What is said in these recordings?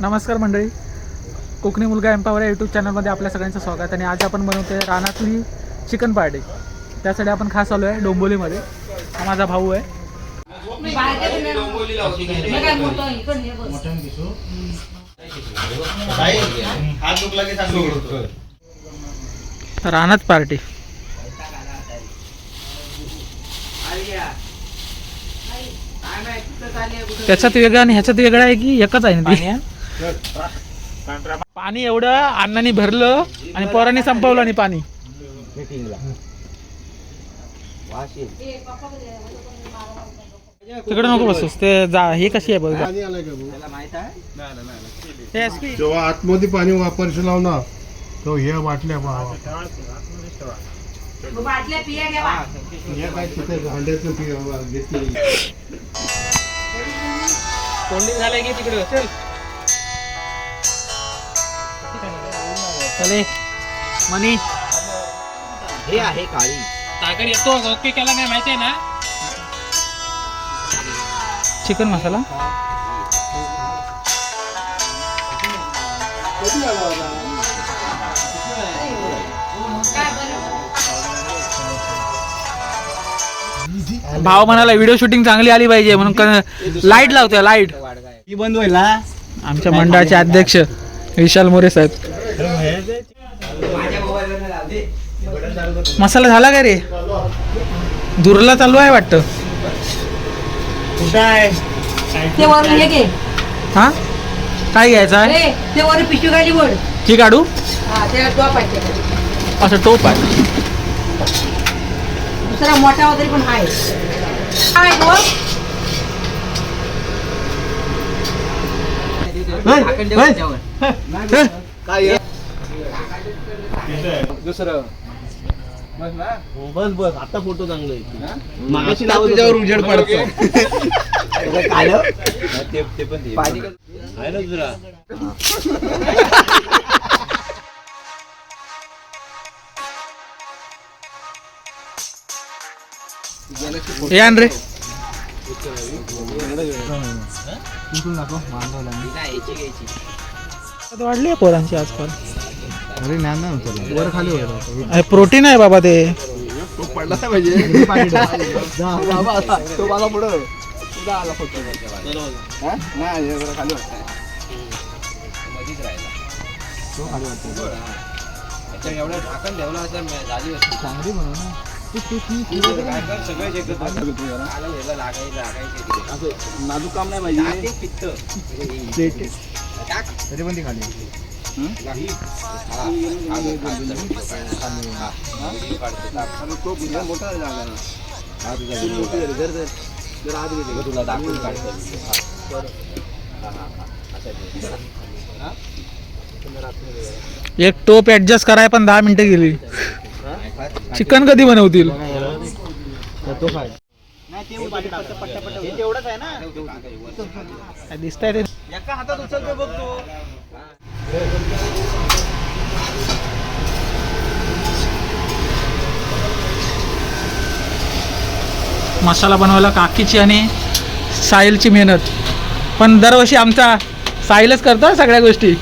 नमस्कार मंडळी. कोकणी मुलगा एम्पावर या यूट्यूब चॅनलमध्ये आपल्या सगळ्यांचं स्वागत. आणि आज आपण बनवतोय रानातली चिकन पार्टी त्यासाठी आपण खास आलो आहे डोंबोलीमध्ये. हा माझा भाऊ आहे. रानात पार्टी त्याच्यात वेगळा आणि ह्याच्यात वेगळा आहे की एकच आहे? ना पाणी एवढं अन्नाने भरलं आणि पोरांनी संपवलं आणि पाणी. तिकडे नको बसूस ते जा हे कशी आहे बघ. जेव्हा आतमध्ये पाणी वापरशी लाव ना तो हे कोल्डिंग झालंय की तिकडं चल. मनी. हे आहे काळी. ताकद येतो ओके केला नाही माहिती आहे ना? चिकन मसाला? भाव म्हणाला व्हिडिओ शूटिंग चांगली आली पाहिजे. म्हणून लाइट लावतोय लाइट. ही बंद होईल ना? आमच्या मंडळाचे अध्यक्ष विशाल मोरे साहेब. मसाला झाला काय रे? दुरला चालू आहे वाटतं. हे हा? काय घ्यायचं आहे? ते वरून पिशवी खाली वड ही काढू? हा. असं टोप आहे. दुसरा मोठा वगैरे पण आहे. काय काय? दुसरं. बस बस आता फोटो चांगले मागाशी तुझ्यावर उजेड पडतो ते पण आहे ना दुसरा? हे आण रे. वाढली पोरांची आजकाल. अरे नाही ना वर खाली होईल अरे प्रोटीन आहे बाबा ते. पडला पाहिजे. तो मला पुढं. तुझा आला फक्त नाही हे जरा खाली वाटतंय. असं म्हणून नाजूक काम नाही पाहिजे. तरी पण ती खाली. मोठा जागा ना तुला दाखवून काढतो एक टोप ऍडजस्ट कराय पण दहा मिनिटं गेली. चिकन कधी बनवतील? दिसतंय ते? एका हातात उचलतो बघ तू. मसाला बनवायला काकीची आणि साहिलची मेहनत. पण दरवर्षी आमचा साहिलच करतो सगळ्या गोष्टी.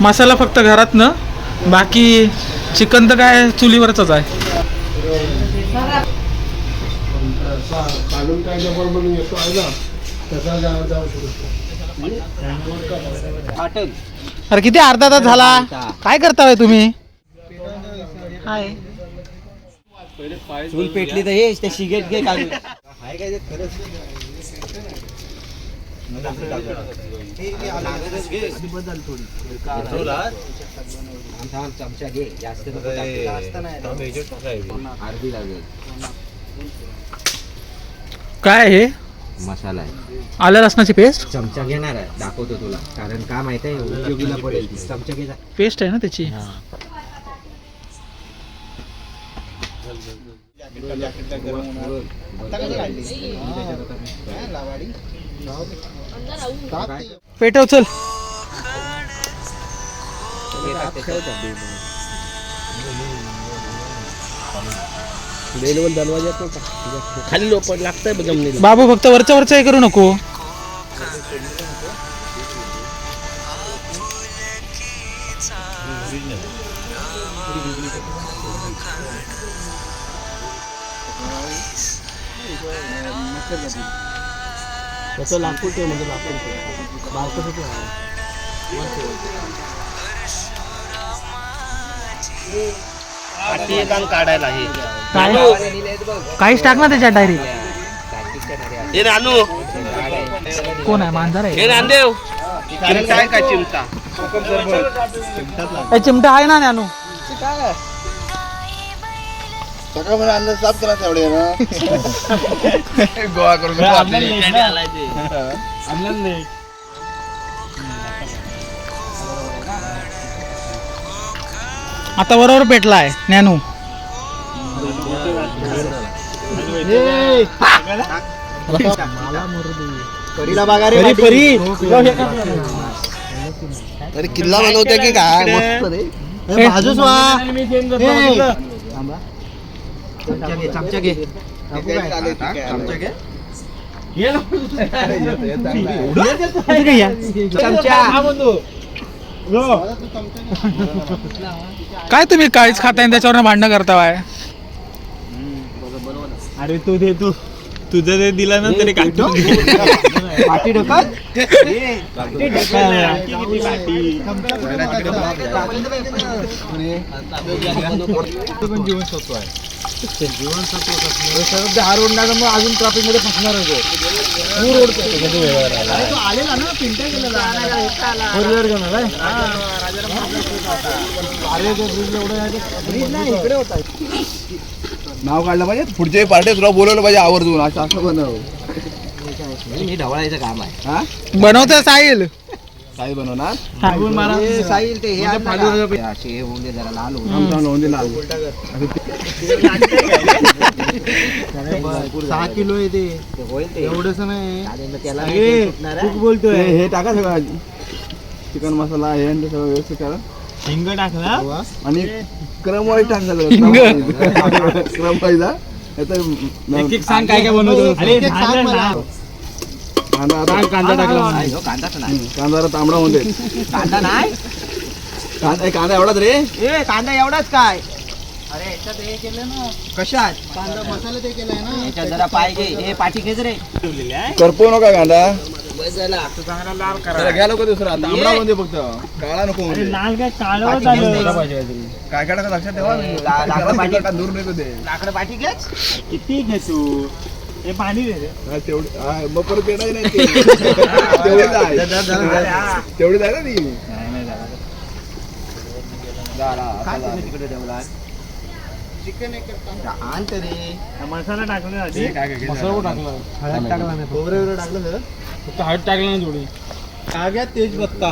मसाला फक्त घरातनं बाकी चिकन तर काय चुलीवरच आहे. अरे किती अर्धा तास झाला. काय करताय तुम्ही? हाय. चूल पेटली तर हे ते सिगरेट घे काढून काय खरंच? बदल थोडी चमचा घे. जास्त अर्धी लागेल. काय हे? मसाला आहे. आलं लसणाची पेस्ट? चमचा घेणार आहे. दाखवतो तुला. कारण का माहीत आहे? उपयोगीला पडेल. चमचा घे पेस्ट आहे ना त्याची? पेटव चल. खाली लोपट लागतंय जमिनीला. बाबू फक्त वरचं वरचं हे करू नको. त्याचं लाकूड ते म्हणजे लाकूड ते बारकं ते काढायला हे काय काहीच टाक ना त्याच्यात डायरेक्ट हे नानू कोण आहे? मांजर आहे. हे नांदेव चिमटा आहे का चिमटा? ए, चिमटा आहे ना अंदाज साफ केला करून आता बरोबर पेटलाय ज्ञानू. परी परी. अरे किल्ला बनवते की काय? मस्त रे. बाजूस वा. चमचा घे चमचा. घे काय तुम्ही काळीच खाताय त्याच्यावर भांडणं करताय अरे तू दे तू. तुझं ते दिलं ना तरी काढतो. पाठी ढकल. जीवनसत्व आहे. जीवनसत्व हा रोड नाही मग अजून ट्रॅफिकमध्ये फसणार आहे तो. तू रोड आलेला ना पिंट्या गेलेला. फोर व्हीलर घेऊन आलाय अरे तो ब्रिज एवढं आहे ते- ब्रिज नाही इकडे होता. नाव काढलं पाहिजे. पुढचे पार्टी तुला बोलवलं पाहिजे आवर्जून. असं असं बनव. ढवळायचं काम आहे. हा? बनवतं साहिल. काही बनवणार हे साईल ते हे असे होऊन दे जरा लाल होऊन. सहा किलो आहे ते. होईल ते. एवढंच नाही. आणि मग त्याला अरे, नाही ते सुटणार आहे. बोलतोय. हे टाका सगळं चिकन मसाला हे आणि ते सगळं व्यवस्थित करा. हिंग टाकला? आणि क्रम वाईज टाक सगळं. क्रम वाईज एक एक सांग काय काय बनवतो? अरे. कांदा कांदा टाकला. नाही, हो, कांदाच नाही. कांदा मध्ये कांदा नाही? कांदा ए, कांदा एवढाच रे? ए कांदा एवढाच काय? अरे याच्यात हे केलं ना. कशात? कांदा मसाला ते केलाय ना. याच्यात जरा पाहिजे हे पाठी घेच रे करपू नका कांदा. जरा घ्या दुसरा. तांबडा मध्ये फक्त. काळा नको लाल काय काळं झालं काय काय टाका लक्षात ठेवा. ला- लाकडं दूर नको ते लाकडं पाठी घेच किती घे तू? हे पाणी दे हा, तेवढी हा, मग परत येणार नाही ते. तेवढीच आहे तेवढीच आहे ना ती. तिकडे ठेवला चिकन आण तरी. मसाला टाकला मसाला टाकला? हळद टाकला नाही खोबरे वगैरे टाकलं सगळं फक्त हळद टाकला ना थोडी. काग्यात तेज पत्ता.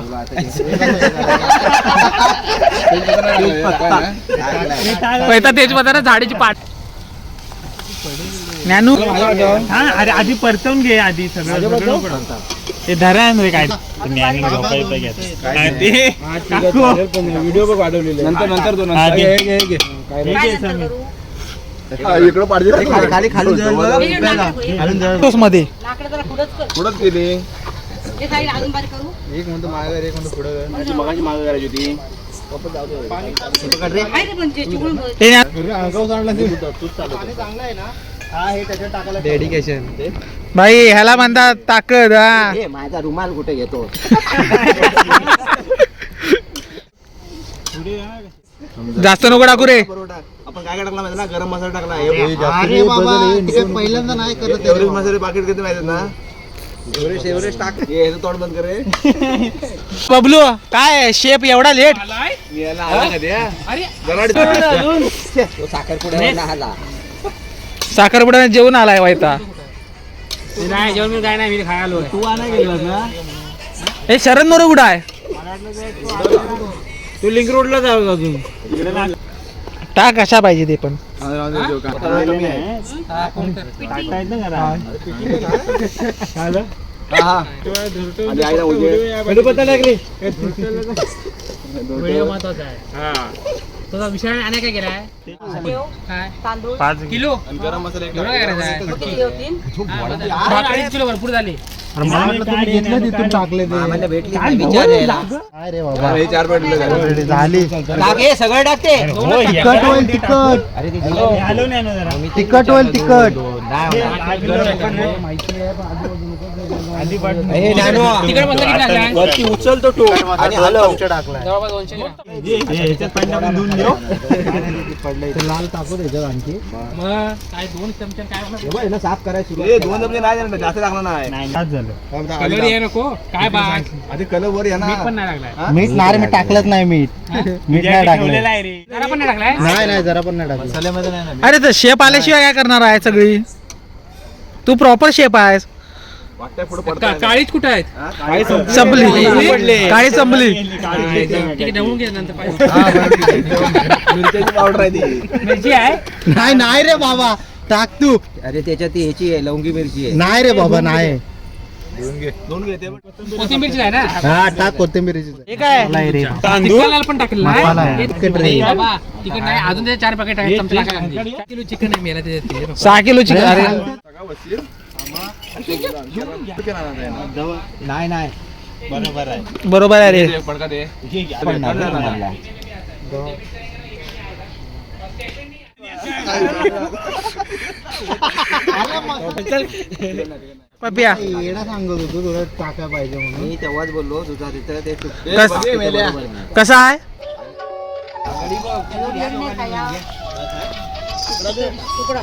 पैता तेज ना? झाडीची पाट. ज्ञानू? हा अरे आधी परतवून घे आधी सगळं. ते धरा रे काय? व्हिडिओ बघ वाढवलेले. नंतर नंतर तो हा, घे. काय नंतर करू? इकडं पाहिजे खाली खाली हे जे लाकडं आहे, तोच मध्ये लाकडं जरा पुढंच कर. पुढंच गेली. हे साईड अजून बारीक करू? एक म्हणतो मागे एक म्हणतो पुढं. मगाची मागे करायची होती. आहे रे पण ते चिकून बघ. हे डेडिकेशन भाई ह्याला म्हणतात ताकद हा. हे माझा रुमाल कुठे घेतो? जास्त नको टाकू रे. आपण काय काय टाकला माहिती ना? गरम मसाला टाकला अरे बाबा, तिकडे पहिल्यांदा नाही करत एव्हरेज मसाले पाकिट किती माहिती ना? एव्हरेज एव्हरेज टाक. हे याचं तोंड बंद कर रे. बबलू काय शेप एवढा लेट. आला कधी हा? जरा तो साखरपुड्यावर नाहाला साखरपुड्याने जेवण आलाय वायता. नाही जेवण मी काय नाही मी खायला तू आणा गेलास ना? हे शरद मोरे कुठं आहे? तू लिंक रोडला जाऊ अजून. टाक कशा पाहिजे ते पण. आहे टाकता येत ना पत्ता टाक रे ठेव, तांदूळ. पाच किलो. आणि गरम मसाला एक किती ठेवतील? अडीच किलो भरपूर झाले. मला वाटलं तुम्ही घेतलं तिथून टाकले ते. भेटली. विचार काय रे बाबा? हे चार भेटले झाली. सगळं टाकते. तिखट होईल तिखट. नाही तिखट होईल तिखट. वरती उचलतो तो आणि हलव. टाकलाय. ह्याच्यात पण टाकून धुवून देऊ लाल टाकू त्याच्यात आणखी. मग काय दोन चमचे काय? हे साफ करायची दोन चमचे नाही जास्त टाकलं नाही. नाही आज झालं. कलर ये नको. काय बाग आधी कलर वर या ना. मीठ पण नाही लागलाय. मीठ नाही मी टाकलंच नाही मीठ. मीठ नाही टाकलं आहे रे. जरा पण नाही टाकलाय? नाही नाही जरा पण नाही टाकलं अरे तर शेप आल्याशिवाय काय करणार आहे सगळी? तू प्रॉपर शेप आहेस. काळीच कुठे आहेत? हा, संपलं. काळी संपली. मिरच्याची पावडर आहे ती. मिरची आहे? नाही नाही रे बाबा. टाक तू. अरे त्याच्यात ती ह्याची आहे लवंगी मिरची आहे. नाही रे बाबा नाही. दोन घे. ते. कोथिंबीरची आहे ना? हा टाक कोथिंबीरीची. हे काय तिखट पण टाकेल ना? मसाला आहे. हे तिखट रे. बाबा, तिखट नाही अजून त्याचे चार पॅकेट आहेत चमचे. किलो चिकन आहे मेला त्याच्यात. सहा किलो चिकन अरे. नाही नाही बरोबर आहे बरोबर आहे रे. पडका दे पपिया. येणं सांगत होतो तुला टाका पाहिजे म्हणून मी तेव्हाच बोललो तुझा तिथं ते कसं आहे? तुकडा